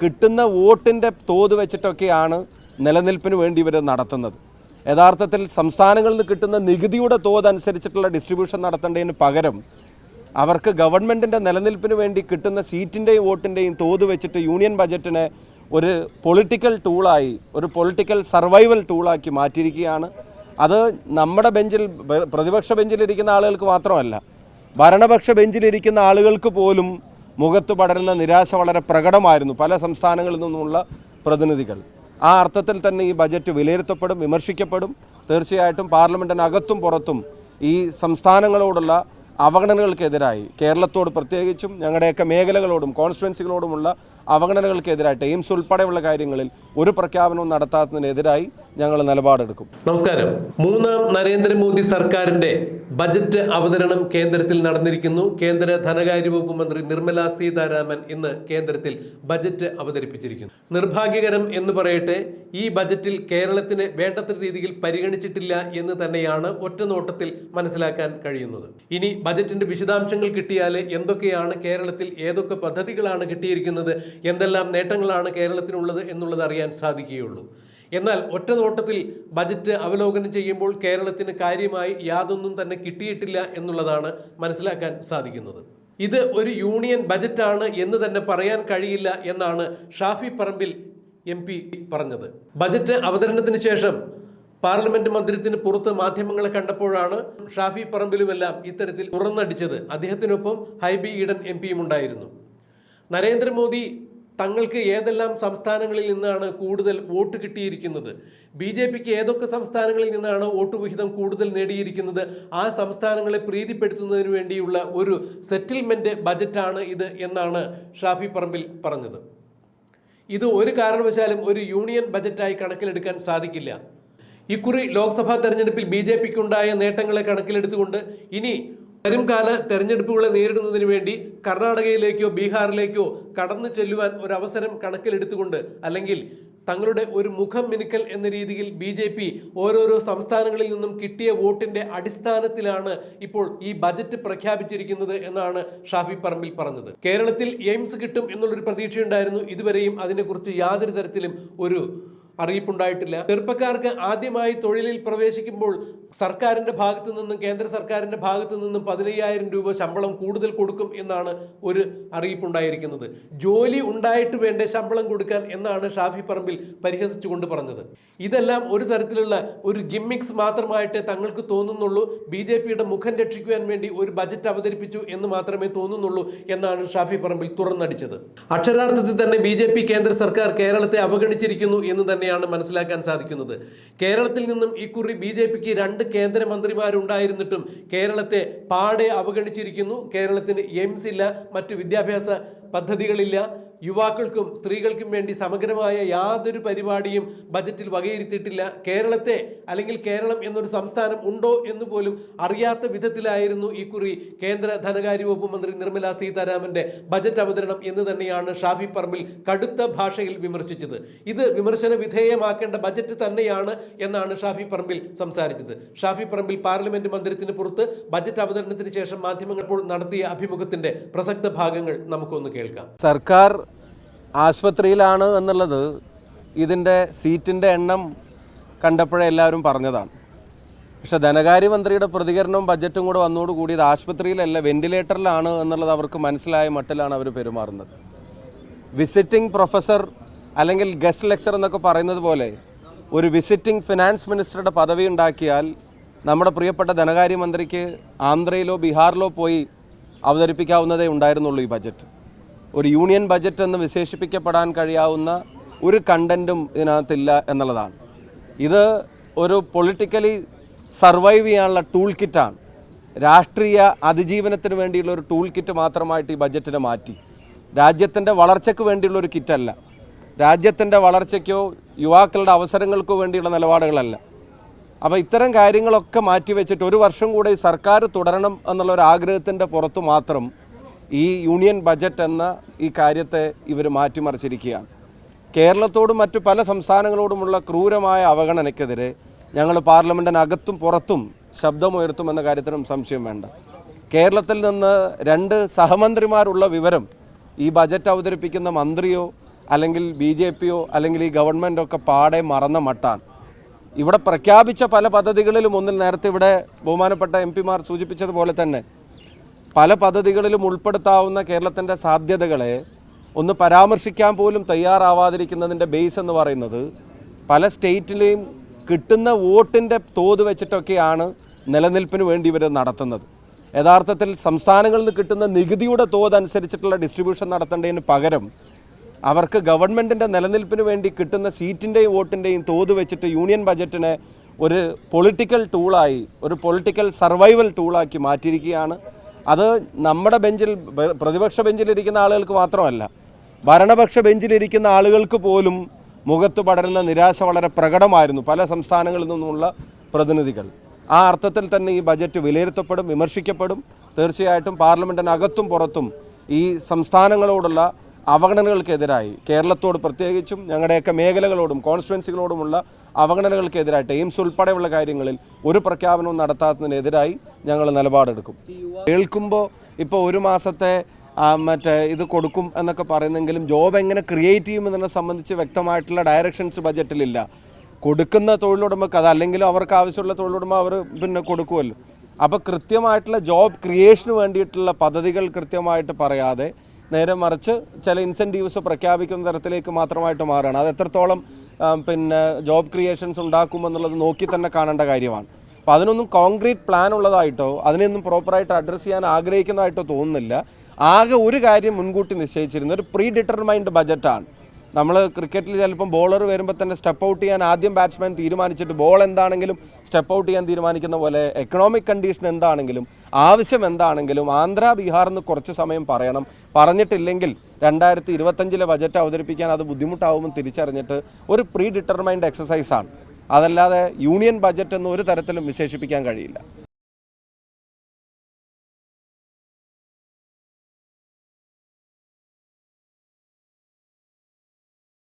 കിട്ടുന്ന വോട്ടിന്റെ തോത് വെച്ചിട്ടൊക്കെയാണ് നിലനിൽപ്പിന് വേണ്ടി ഇവർ നടത്തുന്നത്. യഥാർത്ഥത്തിൽ സംസ്ഥാനങ്ങളിൽ നിന്ന് കിട്ടുന്ന നികുതിയുടെ തോത് അനുസരിച്ചിട്ടുള്ള ഡിസ്ട്രിബ്യൂഷൻ നടത്തേണ്ടതിന് പകരം അവർക്ക് ഗവൺമെന്റിന്റെ നിലനിൽപ്പിന് വേണ്ടി കിട്ടുന്ന സീറ്റിന്റെയും വോട്ടിന്റെയും തോത് വെച്ചിട്ട് യൂണിയൻ ബജറ്റിനെ ഒരു പൊളിറ്റിക്കൽ ടൂളായി ഒരു പൊളിറ്റിക്കൽ സർവൈവൽ ടൂളാക്കി മാറ്റിയിരിക്കുകയാണ്. അത് നമ്മുടെ ബെഞ്ചിൽ പ്രതിപക്ഷ ബെഞ്ചിലിരിക്കുന്ന ആളുകൾക്ക് മാത്രമല്ല ഭരണപക്ഷ ബെഞ്ചിലിരിക്കുന്ന ആളുകൾക്ക് പോലും മുഖത്ത് പടരുന്ന നിരാശ വളരെ പ്രകടമായിരുന്നു പല സംസ്ഥാനങ്ങളിൽ നിന്നുമുള്ള പ്രതിനിധികൾ. ആ അർത്ഥത്തിൽ തന്നെ ഈ ബജറ്റ് വിലയിരുത്തപ്പെടും വിമർശിക്കപ്പെടും. തീർച്ചയായിട്ടും പാർലമെന്റിനകത്തും പുറത്തും ഈ സംസ്ഥാനങ്ങളോടുള്ള അവഗണനകൾക്കെതിരായി കേരളത്തോട് പ്രത്യേകിച്ചും ഞങ്ങളുടെയൊക്കെ മേഖലകളോടും കോൺസ്റ്റുവൻസികളോടുമുള്ള അവഗണനകൾക്കെതിരായിട്ട് എയിംസ് ഉൾപ്പെടെയുള്ള കാര്യങ്ങളിൽ ഒരു പ്രഖ്യാപനവും നടത്താത്തതിനെതിരായി ഞങ്ങൾ നിലപാടെടുക്കും. നമസ്കാരം. മൂന്നാം നരേന്ദ്രമോദി സർക്കാരിന്റെ ബജറ്റ് അവതരണം കേന്ദ്രത്തിൽ നടന്നിരിക്കുന്നു. കേന്ദ്ര ധനകാര്യ വകുപ്പ് മന്ത്രി നിർമ്മല സീതാരാമൻ ഇന്ന് കേന്ദ്രത്തിൽ ബജറ്റ് അവതരിപ്പിച്ചിരിക്കുന്നു. നിർഭാഗ്യകരം എന്ന് പറയട്ടെ ഈ ബജറ്റിൽ കേരളത്തിന് വേണ്ടത്ര രീതിയിൽ പരിഗണിച്ചിട്ടില്ല എന്ന് തന്നെയാണ് ഒറ്റ നോട്ടത്തിൽ മനസ്സിലാക്കാൻ കഴിയുന്നത്. ഇനി ബജറ്റിന്റെ വിശദാംശങ്ങൾ കിട്ടിയാൽ എന്തൊക്കെയാണ് കേരളത്തിൽ ഏതൊക്കെ പദ്ധതികളാണ് കിട്ടിയിരിക്കുന്നത് എന്തെല്ലാം നേട്ടങ്ങളാണ് കേരളത്തിനുള്ളത് എന്നുള്ളത് അറിയാൻ സാധിക്കുകയുള്ളൂ. എന്നാൽ ഒറ്റ നോട്ടത്തിൽ ബജറ്റ് അവലോകനം ചെയ്യുമ്പോൾ കേരളത്തിന് കാര്യമായി യാതൊന്നും തന്നെ കിട്ടിയിട്ടില്ല എന്നുള്ളതാണ് മനസ്സിലാക്കാൻ സാധിക്കുന്നത്. ഇത് ഒരു യൂണിയൻ ബജറ്റാണ് എന്ന് തന്നെ പറയാൻ കഴിയില്ല എന്നാണ് ഷാഫി പറമ്പിൽ എം പി പറഞ്ഞത്. ബജറ്റ് അവതരണത്തിന് ശേഷം പാർലമെന്റ് മന്ദിരത്തിന് പുറത്ത് മാധ്യമങ്ങളെ കണ്ടപ്പോഴാണ് ഷാഫി പറമ്പിലുമെല്ലാം ഇത്തരത്തിൽ തുറന്നടിച്ചത്. അദ്ദേഹത്തിനൊപ്പം ഹൈബി ഈഡൻ എം പിയും ഉണ്ടായിരുന്നു. നരേന്ദ്രമോദി തങ്ങൾക്ക് ഏതെല്ലാം സംസ്ഥാനങ്ങളിൽ നിന്നാണ് കൂടുതൽ വോട്ട് കിട്ടിയിരിക്കുന്നത്? ബി ജെ പിക്ക് ഏതൊക്കെ സംസ്ഥാനങ്ങളിൽ നിന്നാണ് വോട്ട് വിഹിതം കൂടുതൽ നേടിയിരിക്കുന്നത്? ആ സംസ്ഥാനങ്ങളെ പ്രീതിപ്പെടുത്തുന്നതിന് വേണ്ടിയുള്ള ഒരു സെറ്റിൽമെന്റ് ബജറ്റാണ് ഇത് എന്നാണ് ഷാഫി പറമ്പിൽ പറഞ്ഞത്. ഇത് ഒരു കാരണവശാലും ഒരു യൂണിയൻ ബജറ്റായി കണക്കിലെടുക്കാൻ സാധിക്കില്ല. ഇക്കുറി ലോക്സഭാ തെരഞ്ഞെടുപ്പിൽ ബി ജെ പിക്ക് ഉണ്ടായ നേട്ടങ്ങളെ കണക്കിലെടുത്തുകൊണ്ട് ഇനി വരുംകാല തെരഞ്ഞെടുപ്പുകളെ നേരിടുന്നതിന് വേണ്ടി കർണാടകയിലേക്കോ ബീഹാറിലേക്കോ കടന്നു ചെല്ലുവാൻ ഒരു അവസരം കണക്കിലെടുത്തുകൊണ്ട് അല്ലെങ്കിൽ തങ്ങളുടെ ഒരു മുഖം മിനുക്കൽ എന്ന രീതിയിൽ ബി ജെ പി ഓരോരോ സംസ്ഥാനങ്ങളിൽ നിന്നും കിട്ടിയ വോട്ടിന്റെ അടിസ്ഥാനത്തിലാണ് ഇപ്പോൾ ഈ ബജറ്റ് പ്രഖ്യാപിച്ചിരിക്കുന്നത് എന്നാണ് ഷാഫി പറമ്പിൽ പറഞ്ഞത്. കേരളത്തിൽ എയിംസ് കിട്ടും എന്നുള്ളൊരു പ്രതീക്ഷയുണ്ടായിരുന്നു. ഇതുവരെയും അതിനെക്കുറിച്ച് യാതൊരു തരത്തിലും ഒരു അറിയിപ്പുണ്ടായിട്ടില്ല. ചെറുപ്പക്കാർക്ക് ആദ്യമായി തൊഴിലിൽ പ്രവേശിക്കുമ്പോൾ സർക്കാരിന്റെ ഭാഗത്തു നിന്നും കേന്ദ്ര സർക്കാരിന്റെ ഭാഗത്തു നിന്നും പതിനയ്യായിരം രൂപ ശമ്പളം കൂടുതൽ കൊടുക്കും എന്നാണ് ഒരു അറിയിപ്പുണ്ടായിരിക്കുന്നത്. ജോലി ഉണ്ടായിട്ട് വേണ്ട ശമ്പളം കൊടുക്കാൻ എന്നാണ് ഷാഫി പറമ്പിൽ പരിഹസിച്ചുകൊണ്ട് പറഞ്ഞത്. ഇതെല്ലാം ഒരു തരത്തിലുള്ള ഒരു ഗിമ്മിക്സ് മാത്രമായിട്ടേ തങ്ങൾക്ക് തോന്നുന്നുള്ളൂ. ബി ജെ പിയുടെ മുഖം രക്ഷിക്കുവാൻ വേണ്ടി ഒരു ബജറ്റ് അവതരിപ്പിച്ചു എന്ന് മാത്രമേ തോന്നുന്നുള്ളൂ എന്നാണ് ഷാഫി പറമ്പിൽ തുറന്നടിച്ചത്. അക്ഷരാർത്ഥത്തിൽ തന്നെ ബി ജെ പി കേന്ദ്ര സർക്കാർ കേരളത്തെ അവഗണിച്ചിരിക്കുന്നു എന്ന് തന്നെയാണ് മനസ്സിലാക്കാൻ സാധിക്കുന്നത്. കേരളത്തിൽ നിന്നും ഇക്കുറി ബി ജെ പിക്ക് രണ്ട് കേന്ദ്രമന്ത്രിമാരുണ്ടായിരുന്നിട്ടും കേരളത്തെ പാടെ അവഗണിച്ചിരിക്കുന്നു. കേരളത്തിന് എയിംസ് ഇല്ല മറ്റു വിദ്യാഭ്യാസ പദ്ധതികളില്ല. യുവാക്കൾക്കും സ്ത്രീകൾക്കും വേണ്ടി സമഗ്രമായ യാതൊരു പരിപാടിയും ബജറ്റിൽ വകയിരുത്തിയിട്ടില്ല. കേരളത്തെ അല്ലെങ്കിൽ കേരളം എന്നൊരു സംസ്ഥാനം ഉണ്ടോ എന്ന് പോലും അറിയാത്ത വിധത്തിലായിരുന്നു ഇക്കുറി കേന്ദ്ര ധനകാര്യ വകുപ്പ് മന്ത്രി നിർമ്മല സീതാരാമന്റെ ബജറ്റ് അവതരണം എന്ന് തന്നെയാണ് ഷാഫി പറമ്പിൽ കടുത്ത ഭാഷയിൽ വിമർശിച്ചത്. ഇത് വിമർശന വിധേയമാക്കേണ്ട ബജറ്റ് തന്നെയാണ് എന്നാണ് ഷാഫി പറമ്പിൽ സംസാരിച്ചത്. ഷാഫി പറമ്പിൽ പാർലമെന്റ് മന്ദിരത്തിന് പുറത്ത് ബജറ്റ് അവതരണത്തിന് ശേഷം മാധ്യമങ്ങൾ നടത്തിയ അഭിമുഖത്തിന്റെ പ്രസക്ത ഭാഗങ്ങൾ നമുക്കൊന്ന് കേൾക്കാം. സർക്കാർ ആശുപത്രിയിലാണ് എന്നുള്ളത് ഇതിന്റെ സീറ്റിന്റെ എണ്ണം കണ്ടപ്പോഴേ എല്ലാവരും പറഞ്ഞതാണ്. പക്ഷെ ധനകാര്യമന്ത്രിയുടെ പ്രതികരണവും ബജറ്റും കൂടെ വന്നോടുകൂടി ഇത് ആശുപത്രിയിലല്ല വെന്റിലേറ്ററിലാണ് എന്നുള്ളത് അവർക്ക് മനസ്സിലായ മട്ടിലാണ് അവർ പെരുമാറുന്നത്. വിസിറ്റിംഗ് പ്രൊഫസർ അല്ലെങ്കിൽ ഗസ്റ്റ് ലെക്ചർ എന്നൊക്കെ പറയുന്നത് പോലെ ഒരു വിസിറ്റിംഗ് ഫിനാൻസ് മിനിസ്റ്ററുടെ പദവി ഉണ്ടാക്കിയാൽ നമ്മുടെ പ്രിയപ്പെട്ട ധനകാര്യമന്ത്രിക്ക് ആന്ധ്രയിലോ ബീഹാറിലോ പോയി അവതരിപ്പിക്കാവുന്നതേ ഉണ്ടായിരുന്നുള്ളൂ ഈ ബജറ്റ്. ഒരു യൂണിയൻ ബജറ്റ് എന്ന് വിശേഷിപ്പിക്കപ്പെടാൻ കഴിയാവുന്ന ഒരു കണ്ടന്റും ഇതിനകത്തില്ല എന്നുള്ളതാണ്. ഇത് ഒരു പൊളിറ്റിക്കലി സർവൈവ് ചെയ്യാനുള്ള ടൂൾ കിറ്റാണ്. രാഷ്ട്രീയ അതിജീവനത്തിന് വേണ്ടിയുള്ള ഒരു ടൂൾ കിറ്റ് മാത്രമായിട്ട് ഈ ബജറ്റിനെ മാറ്റി. രാജ്യത്തിന്റെ വളർച്ചയ്ക്ക് വേണ്ടിയുള്ള ഒരു കിറ്റല്ല. രാജ്യത്തിന്റെ വളർച്ചയ്ക്കോ യുവാക്കളുടെ അവസരങ്ങൾക്കോ വേണ്ടിയുള്ള നിലപാടുകളല്ല. അപ്പോൾ ഇത്തരം കാര്യങ്ങളൊക്കെ മാറ്റിവെച്ചിട്ട് ഒരു വർഷം കൂടെ സർക്കാർ തുടരണം എന്നുള്ള ഒരു ആഗ്രഹത്തിന്റെ പുറത്ത് മാത്രം ഈ യൂണിയൻ ബജറ്റ് എന്ന ഈ കാര്യത്തെ ഇവർ മാറ്റിമറിച്ചിരിക്കുകയാണ്. കേരളത്തോടും മറ്റു പല സംസ്ഥാനങ്ങളോടുമുള്ള ക്രൂരമായ അവഗണനയ്ക്കെതിരെ ഞങ്ങൾ പാർലമെന്റിനകത്തും പുറത്തും ശബ്ദമുയർത്തുമെന്ന കാര്യത്തിനും സംശയം വേണ്ട. കേരളത്തിൽ നിന്ന് രണ്ട് സഹമന്ത്രിമാരുള്ള വിവരം ഈ ബജറ്റ് അവതരിപ്പിക്കുന്ന മന്ത്രിയോ അല്ലെങ്കിൽ ബി ജെ പിയോ അല്ലെങ്കിൽ ഈ ഗവൺമെന്റ് ഒക്കെ പാടെ മറന്ന മട്ടാണ്. ഇവിടെ പ്രഖ്യാപിച്ച പല പദ്ധതികളിലും ഒന്നിൽ നേരത്തെ ഇവിടെ ബഹുമാനപ്പെട്ട എം പിമാർ സൂചിപ്പിച്ചതുപോലെ തന്നെ പല പദ്ധതികളിലും ഉൾപ്പെടുത്താവുന്ന കേരളത്തിന്റെ സാധ്യതകളെ ഒന്ന് പരാമർശിക്കാൻ പോലും തയ്യാറാവാതിരിക്കുന്നതിന്റെ ബേസ് എന്ന് പറയുന്നത് പല സ്റ്റേറ്റിലെയും കിട്ടുന്ന വോട്ടിന്റെ തോത് വെച്ചിട്ടൊക്കെയാണ് നിലനിൽപ്പിന് വേണ്ടി ഇവർ നടത്തുന്നത്. യഥാർത്ഥത്തിൽ സംസ്ഥാനങ്ങളിൽ നിന്ന് കിട്ടുന്ന നികുതിയുടെ തോത് അനുസരിച്ചിട്ടുള്ള ഡിസ്ട്രിബ്യൂഷൻ നടത്തേണ്ടതിന് പകരം അവർക്ക് ഗവൺമെന്റിന്റെ നിലനിൽപ്പിന് വേണ്ടി കിട്ടുന്ന സീറ്റിന്റെയും വോട്ടിന്റെയും തോത് വെച്ചിട്ട് യൂണിയൻ ബജറ്റിനെ ഒരു പൊളിറ്റിക്കൽ ടൂളായി ഒരു പൊളിറ്റിക്കൽ സർവൈവൽ ടൂളാക്കി മാറ്റിയിരിക്കുകയാണ് അത് നമ്മുടെ ബെഞ്ചിൽ പ്രതിപക്ഷ ബെഞ്ചിലിരിക്കുന്ന ആളുകൾക്ക് മാത്രമല്ല ഭരണപക്ഷ ബെഞ്ചിലിരിക്കുന്ന ആളുകൾക്ക് പോലും മുഖത്ത് പടരുന്ന നിരാശ വളരെ പ്രകടമായിരുന്നു പല സംസ്ഥാനങ്ങളിൽ നിന്നുമുള്ള പ്രതിനിധികൾ. ആ അർത്ഥത്തിൽ തന്നെ ഈ ബജറ്റ് വിലയിരുത്തപ്പെടും വിമർശിക്കപ്പെടും. തീർച്ചയായിട്ടും പാർലമെന്റിനകത്തും പുറത്തും ഈ സംസ്ഥാനങ്ങളോടുള്ള അവഗണനകൾക്കെതിരായി കേരളത്തോട് പ്രത്യേകിച്ചും ഞങ്ങളുടെയൊക്കെ മേഖലകളോടും കോൺസ്റ്റിറ്റ്വൻസികളോടുമുള്ള അവഗണനകൾക്കെതിരായിട്ട് എയിംസ് ഉൾപ്പെടെയുള്ള കാര്യങ്ങളിൽ ഒരു പ്രഖ്യാപനവും നടത്താത്തതിനെതിരായി ഞങ്ങൾ നിലപാടെടുക്കും. കേൾക്കുമ്പോൾ ഇപ്പോൾ ഒരു മാസത്തെ മറ്റേ ഇത് കൊടുക്കും എന്നൊക്കെ പറയുന്നെങ്കിലും ജോബ് എങ്ങനെ ക്രിയേറ്റ് ചെയ്യും എന്നതിനെ സംബന്ധിച്ച് വ്യക്തമായിട്ടുള്ള ഡയറക്ഷൻസ് ബജറ്റിലില്ല കൊടുക്കുന്ന തൊഴിലുടമക്ക് അത് അല്ലെങ്കിലും അവർക്ക് ആവശ്യമുള്ള തൊഴിലുടമ അവർ പിന്നെ കൊടുക്കുമല്ലോ. അപ്പോൾ കൃത്യമായിട്ടുള്ള ജോബ് ക്രിയേഷന് വേണ്ടിയിട്ടുള്ള പദ്ധതികൾ കൃത്യമായിട്ട് പറയാതെ നേരെ മറിച്ച് ചില ഇൻസെന്റീവ്സ് പ്രഖ്യാപിക്കുന്ന തരത്തിലേക്ക് മാത്രമായിട്ട് മാറുകയാണ്. അത് എത്രത്തോളം പിന്നെ ജോബ് ക്രിയേഷൻസ് ഉണ്ടാക്കുമെന്നുള്ളത് നോക്കി തന്നെ കാണേണ്ട കാര്യമാണ്. അപ്പോൾ അതിനൊന്നും കോൺക്രീറ്റ് പ്ലാൻ ഉള്ളതായിട്ടോ അതിനെയൊന്നും പ്രോപ്പറായിട്ട് അഡ്രസ്സ് ചെയ്യാൻ ആഗ്രഹിക്കുന്നതായിട്ടോ തോന്നുന്നില്ല. ആകെ ഒരു കാര്യം മുൻകൂട്ടി നിശ്ചയിച്ചിരുന്ന ഒരു പ്രീ ഡിറ്റർമൈൻഡ് ബജറ്റാണ് നമ്മൾ ക്രിക്കറ്റിൽ ചിലപ്പം ബോളർ വരുമ്പോൾ തന്നെ സ്റ്റെപ്പ് ഔട്ട് ചെയ്യാൻ ആദ്യം ബാറ്റ്സ്മാൻ തീരുമാനിച്ചിട്ട് ബോൾ എന്താണെങ്കിലും സ്റ്റെപ്പ് ഔട്ട് ചെയ്യാൻ തീരുമാനിക്കുന്ന പോലെ എക്കണോമിക് കണ്ടീഷൻ എന്താണെങ്കിലും ആവശ്യം എന്താണെങ്കിലും ആന്ധ്ര ബീഹാർ എന്ന് കുറച്ച് സമയം പറയണം. പറഞ്ഞിട്ടില്ലെങ്കിൽ രണ്ടായിരത്തി ഇരുപത്തഞ്ചിലെ ബജറ്റ് അവതരിപ്പിക്കാൻ അത് ബുദ്ധിമുട്ടാവുമെന്ന് തിരിച്ചറിഞ്ഞിട്ട് ഒരു പ്രീ ഡിറ്റർമൈൻഡ് എക്സസൈസാണ് അതല്ലാതെ യൂണിയൻ ബജറ്റ് എന്ന് ഒരു തരത്തിലും വിശേഷിപ്പിക്കാൻ കഴിയില്ല.